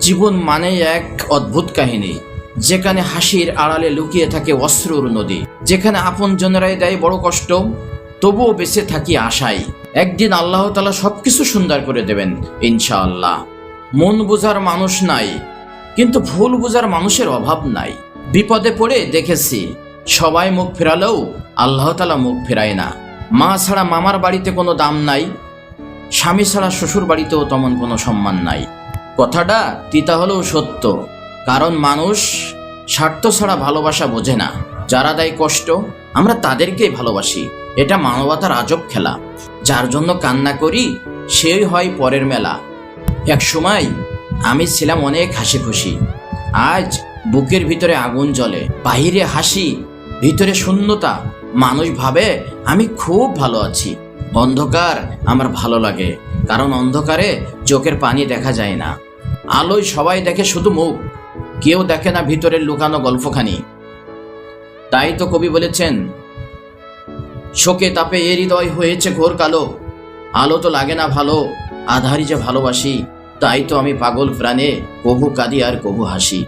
জীবন মানে এক অদ্ভুত কাহিনী, যেখানে হাসির আড়ালে লুকিয়ে থাকে অশ্রুর নদী। যেখানে আপন জনেরাই দেয় বড় কষ্ট, তবুও বেঁচে থাকি আশায়। একদিন আল্লাহ তালা সবকিছু সুন্দর করে দেবেন, ইনশাআল্লাহ। মন বোঝার মানুষ নাই, কিন্তু ভুল বোঝার মানুষের অভাব নাই। বিপদে পড়ে দেখেছি, সবাই মুখ ফেরালেও আল্লাহ তালা মুখ ফেরায় না। মা ছাড়া মামার বাড়িতে কোনো দাম নাই, স্বামী ছাড়া শ্বশুর বাড়িতেও তেমন কোনো সম্মান নাই। কথাটা তিতা হলেও সত্য। কারণ মানুষ স্বার্থ ছাড়া ভালোবাসা বোঝে না। যারা দেয় কষ্ট, আমরা তাদেরকেই ভালোবাসি। এটা মানবতার আজব খেলা। যার জন্য কান্না করি, সেই হয় পরের মেলা। এক সময় আমি ছিলাম অনেক হাসি খুশি আজ বুকের ভিতরে আগুন জ্বলে, বাহিরে হাসি, ভিতরে শূন্যতা। মানুষ ভাবে আমি খুব ভালো আছি। অন্ধকার আমার ভালো লাগে, কারণ অন্ধকারে চোখের পানি দেখা যায় না। আলোয় সবাই দেখে শুধু মুখ, কেউ দেখে না ভিতরের লুকানো গল্পখানি। তাই তো কবি বলেছেন, শোকে তাপে এ হৃদয় হয়েছে ঘোর কালো, আলো তো লাগে না ভালো, আধারি যে ভালোবাসি, তাই তো আমি পাগল প্রাণে কভু কাঁদি আর কভু হাসি।